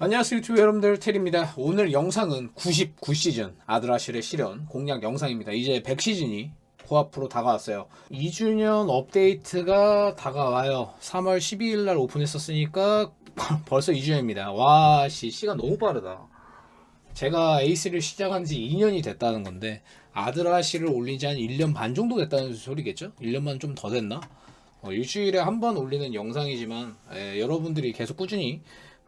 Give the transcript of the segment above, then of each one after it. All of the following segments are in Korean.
안녕하세요 유튜브 여러분들. 테리입니다. 오늘 영상은 99시즌 아드라실의 실현 공략 영상입니다. 이제 100시즌이 코앞으로 다가왔어요. 2주년 업데이트가 다가와요. 3월 12일 날 오픈했었으니까 벌써 2주년입니다. 와씨 시간 너무 빠르다. 제가 에이스를 시작한 지 2년이 됐다는 건데 아드라실을 올린 지 한 1년 반 정도 됐다는 소리겠죠? 1년만 좀 더 됐나? 어, 일주일에 한 번 올리는 영상이지만 에, 여러분들이 계속 꾸준히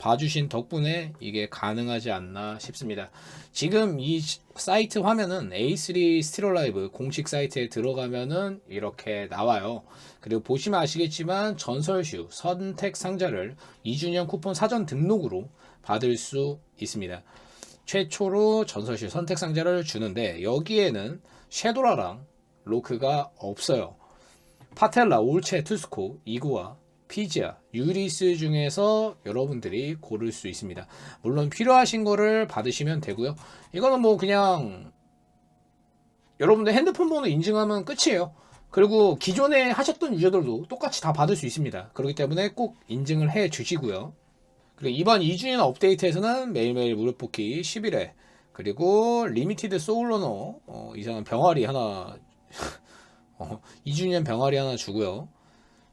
봐주신 덕분에 이게 가능하지 않나 싶습니다. 지금 이 시- 사이트 화면은 A3 스티로 라이브 공식 사이트에 들어가면은 이렇게 나와요. 그리고 보시면 아시겠지만 전설슈 선택 상자를 2주년 쿠폰 사전 등록으로 받을 수 있습니다. 최초로 전설슈 선택 상자를 주는데 여기에는 쉐도라랑 로크가 없어요. 파텔라, 올체, 투스코, 이구아, 피지아, 유리스 중에서 여러분들이 고를 수 있습니다. 물론 필요하신 거를 받으시면 되고요. 이거는 뭐 그냥 여러분들 핸드폰 번호 인증하면 끝이에요. 그리고 기존에 하셨던 유저들도 똑같이 다 받을 수 있습니다. 그렇기 때문에 꼭 인증을 해 주시고요. 그리고 이번 2주년 업데이트에서는 매일매일 무료 뽑기 10일에 그리고 리미티드 소울러너 어, 이상한 병아리 하나 어, 2주년 병아리 하나 주고요.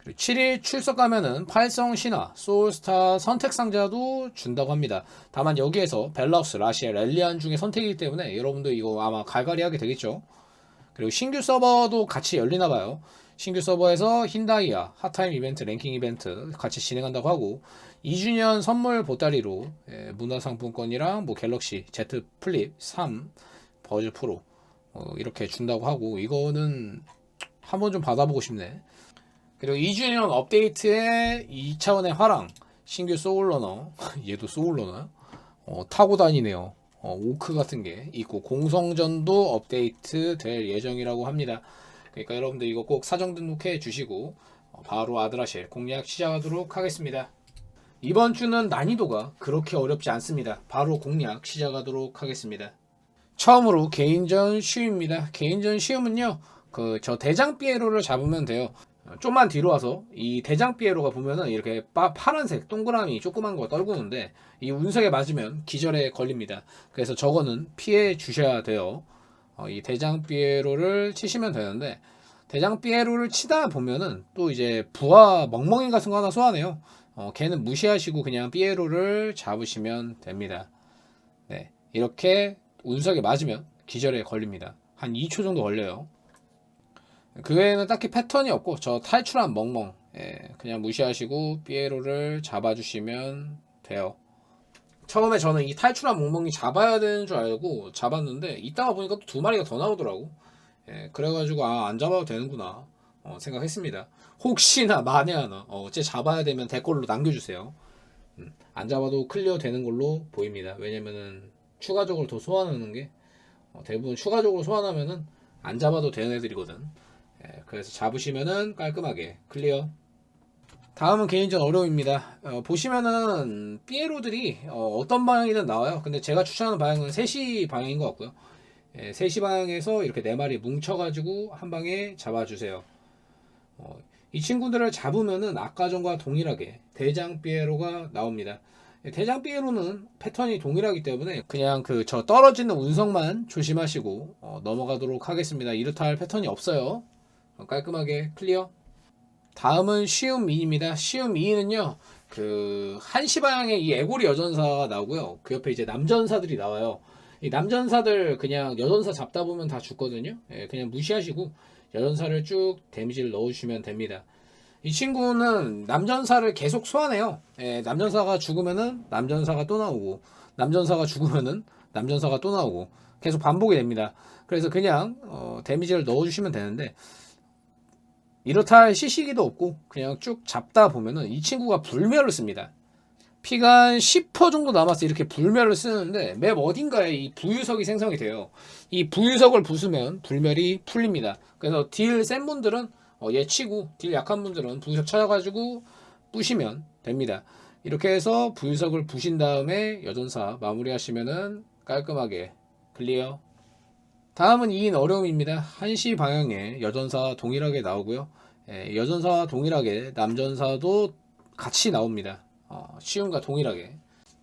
그리고 7일 출석 가면은 팔성 신화 소울스타 선택 상자도 준다고 합니다. 다만 여기에서 벨라우스, 라시아, 렐리안 중에 선택이기 때문에 여러분도 이거 아마 갈갈이 하게 되겠죠. 그리고 신규 서버도 같이 열리나 봐요. 신규 서버에서 흰다이아, 핫타임 이벤트, 랭킹 이벤트 같이 진행한다고 하고 2주년 선물 보따리로 예, 문화상품권이랑 뭐 갤럭시 Z 플립 3 버즈 프로 어, 이렇게 준다고 하고 이거는 한번 좀 받아보고 싶네. 그리고 2주년 업데이트의 2차원의 화랑 신규 소울러너 얘도 소울러너요? 어, 타고 다니네요. 어, 오크 같은 게 있고 공성전도 업데이트 될 예정이라고 합니다. 그러니까 여러분들 이거 꼭 사정 등록해 주시고 어, 바로 아드라실 공략 시작하도록 하겠습니다. 이번 주는 난이도가 그렇게 어렵지 않습니다. 바로 공략 시작하도록 하겠습니다. 처음으로 개인전 쉬움입니다. 개인전 쉬움은요, 그 저 대장 피에로를 잡으면 돼요. 어, 좀만 뒤로 와서 이 대장 피에로가 보면은 이렇게 빠, 파란색 동그라미 조그만 거 떨구는데 이 운석에 맞으면 기절에 걸립니다. 그래서 저거는 피해 주셔야 돼요. 어, 이 대장 피에로를 치시면 되는데 대장 피에로를 치다 보면은 또 이제 부하 멍멍이 같은 거 하나 소환해요. 어, 걔는 무시하시고 그냥 피에로를 잡으시면 됩니다. 네, 이렇게 운석에 맞으면 기절에 걸립니다. 한 2초 정도 걸려요. 그 외에는 딱히 패턴이 없고 저 탈출한 멍멍 예, 그냥 무시하시고 피에로를 잡아주시면 돼요. 처음에 저는 이 탈출한 멍멍이 잡아야 되는 줄 알고 잡았는데 이따가 보니까 또 두 마리가 더 나오더라고. 예, 그래가지고 아 안 잡아도 되는구나 어, 생각했습니다. 혹시나 만에 하나 어, 어째 잡아야 되면 댓글로 남겨주세요. 음, 안 잡아도 클리어 되는 걸로 보입니다. 왜냐면은 추가적으로 더 소환하는 게 어, 대부분 추가적으로 소환하면은 안 잡아도 되는 애들이거든. 예, 그래서 잡으시면은 깔끔하게 클리어. 다음은 개인전 어려움입니다. 어, 보시면은 삐에로들이 어, 떤 방향이든 나와요. 근데 제가 추천하는 방향은 3시 방향인 것 같고요. 예, 3시 방향에서 이렇게 네 마리 뭉쳐가지고 한 방에 잡아주세요. 어, 이 친구들을 잡으면은 아까 전과 동일하게 대장 삐에로가 나옵니다. 예, 대장 삐에로는 패턴이 동일하기 때문에 그냥 그 저 떨어지는 운석만 조심하시고 어, 넘어가도록 하겠습니다. 이렇다 할 패턴이 없어요. 어, 깔끔하게 클리어. 다음은 쉬움 미입니다. 쉬움 미는요, 그 한시 방향에 이 애고리 여전사가 나오고요. 그 옆에 이제 남전사들이 나와요. 이 남전사들 그냥 여전사 잡다 보면 다 죽거든요. 예, 그냥 무시하시고 여전사를 쭉 데미지를 넣어주시면 됩니다. 이 친구는 남전사를 계속 소환해요. 예, 남전사가 죽으면은 남전사가 또 나오고 남전사가 죽으면은 남전사가 또 나오고 계속 반복이 됩니다. 그래서 그냥 어, 데미지를 넣어주시면 되는데 이렇다 할 시시기도 없고 그냥 쭉 잡다 보면은 이 친구가 불멸을 씁니다. 피가 한10% 정도 남았어 이렇게 불멸을 쓰는데 맵 어딘가에 이 부유석이 생성이 돼요. 이 부유석을 부수면 불멸이 풀립니다. 그래서 딜 센 분들은 어, 얘 치고 딜 약한 분들은 부유석 찾아가지고 부시면 됩니다. 이렇게 해서 부유석을 부신 다음에 여전사 마무리하시면은 깔끔하게 클리어. 다음은 2인 어려움입니다. 1시 방향에 여전사 동일하게 나오고요. 예, 여전사와 동일하게 남전사도 같이 나옵니다. 어, 쉬움과 동일하게.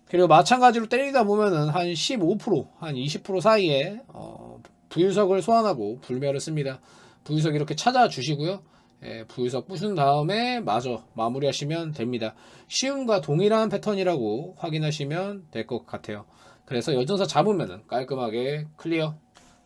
그리고 마찬가지로 때리다 보면은 한 15%, 한 20% 사이에 어, 부유석을 소환하고 불멸을 씁니다. 부유석 이렇게 찾아주시고요. 예, 부유석 부순 다음에 마저 마무리하시면 됩니다. 시움과 동일한 패턴이라고 확인하시면 될 것 같아요. 그래서 여전사 잡으면은 깔끔하게 클리어.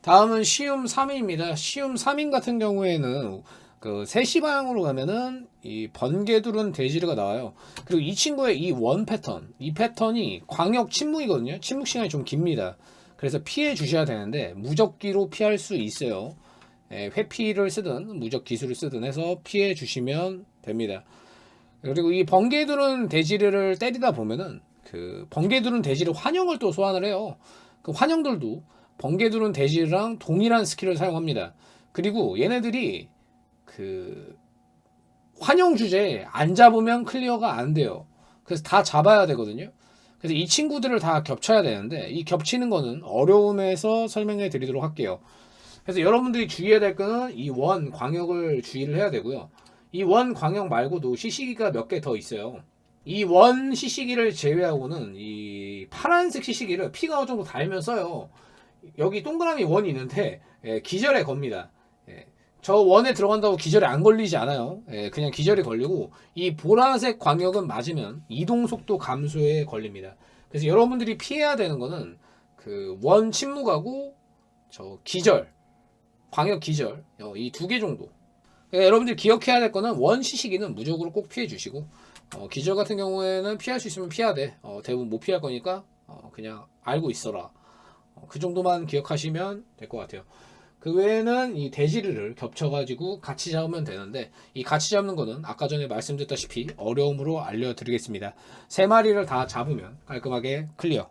다음은 시움 3인입니다. 시움 3인 같은 경우에는 그 3시 방향으로 가면은 이 번개두른 대지르가 나와요. 그리고 이 친구의 이 원 패턴, 이 패턴이 광역 침묵이거든요. 침묵 시간이 좀 깁니다. 그래서 피해 주셔야 되는데 무적기로 피할 수 있어요. 예, 회피를 쓰든 무적 기술을 쓰든 해서 피해 주시면 됩니다. 그리고 이 번개두른 대지르를 때리다 보면은 그 번개두른 대지르 환영을 또 소환을 해요. 그 환영들도 번개두른 대지르랑 동일한 스킬을 사용합니다. 그리고 얘네들이 그 환영 주제에 안 잡으면 클리어가 안 돼요. 그래서 다 잡아야 되거든요. 그래서 이 친구들을 다 겹쳐야 되는데 이 겹치는 거는 어려움에서 설명해 드리도록 할게요. 그래서 여러분들이 주의해야 될 거는 이 원 광역을 주의를 해야 되고요. 이 원 광역 말고도 시시기가 몇 개 더 있어요. 이 원 시시기를 제외하고는 이 파란색 시시기를 피가 어느 정도 달면 써요. 여기 동그라미 원이 있는데 예, 기절에 겁니다. 예, 저 원에 들어간다고 기절에 안 걸리지 않아요. 예, 그냥 기절이 걸리고 이 보라색 광역은 맞으면 이동 속도 감소에 걸립니다. 그래서 여러분들이 피해야 되는 거는 그 원 침묵하고 저 기절, 광역 기절 어, 이두 개 정도. 그러니까 여러분들이 기억해야 될 거는 원 시시기는 무적으로 꼭 피해 주시고 어, 기절 같은 경우에는 피할 수 있으면 피해야 돼. 어, 대부분 못 피할 거니까 어, 그냥 알고 있어라. 어, 그 정도만 기억하시면 될 것 같아요. 그 외에는 이 대지르를 겹쳐가지고 같이 잡으면 되는데 이 같이 잡는 거는 아까 전에 말씀드렸다시피 어려움으로 알려드리겠습니다. 세 마리를 다 잡으면 깔끔하게 클리어.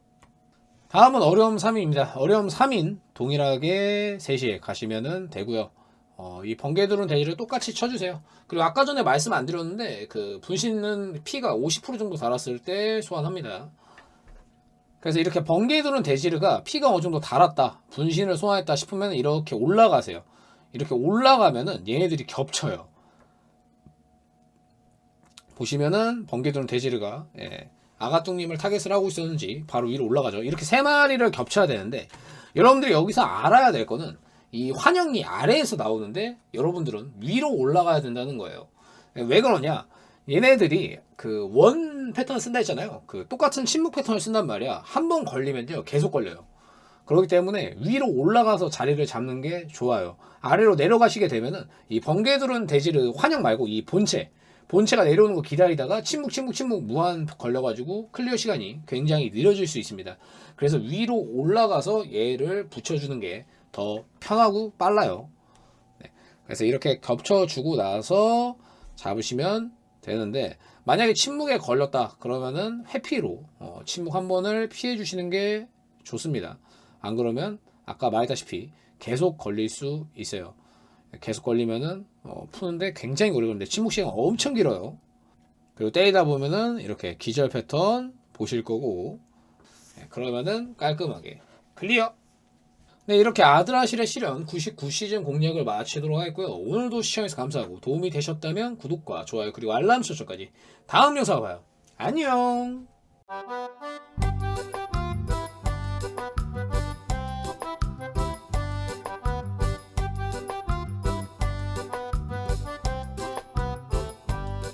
다음은 어려움 3인입니다. 어려움 3인 동일하게 3시에 가시면은 되고요. 어, 이 번개들은 대지를 똑같이 쳐주세요. 그리고 아까 전에 말씀 안 드렸는데 그 분신은 피가 50% 정도 달았을 때 소환합니다. 그래서 이렇게 번개에 두는 대지르가 피가 어느 정도 달았다, 분신을 소화했다 싶으면 이렇게 올라가세요. 이렇게 올라가면은 얘네들이 겹쳐요. 보시면은 번개 두는 대지르가 예, 아가뚱님을 타겟을 하고 있었는지 바로 위로 올라가죠. 이렇게 세 마리를 겹쳐야 되는데 여러분들이 여기서 알아야 될 거는 이 환영이 아래에서 나오는데 여러분들은 위로 올라가야 된다는 거예요. 왜 그러냐? 얘네들이 그 원 패턴을 쓴다 했잖아요. 그 똑같은 침묵 패턴을 쓴단 말이야. 한 번 걸리면요. 계속 걸려요. 그렇기 때문에 위로 올라가서 자리를 잡는 게 좋아요. 아래로 내려가시게 되면은 이 번개들은 대지를 환영 말고 이 본체 본체가 내려오는 거 기다리다가 침묵 침묵 침묵 무한 걸려가지고 클리어 시간이 굉장히 느려질 수 있습니다. 그래서 위로 올라가서 얘를 붙여주는 게 더 편하고 빨라요. 네. 그래서 이렇게 겹쳐주고 나서 잡으시면 되는데 만약에 침묵에 걸렸다 그러면은 회피로 어, 침묵 한 번을 피해 주시는 게 좋습니다. 안 그러면 아까 말했다시피 계속 걸릴 수 있어요. 계속 걸리면은 어, 푸는데 굉장히 오래 걸리는데 침묵 시간 엄청 길어요. 그리고 때리다 보면은 이렇게 기절 패턴 보실 거고 네, 그러면은 깔끔하게 클리어. 네, 이렇게 아드라실의 실현 99시즌 공략을 마치도록 하겠고요. 오늘도 시청해서 감사하고 도움이 되셨다면 구독과 좋아요 그리고 알람 설정까지 다음 영상을 봐요. 안녕.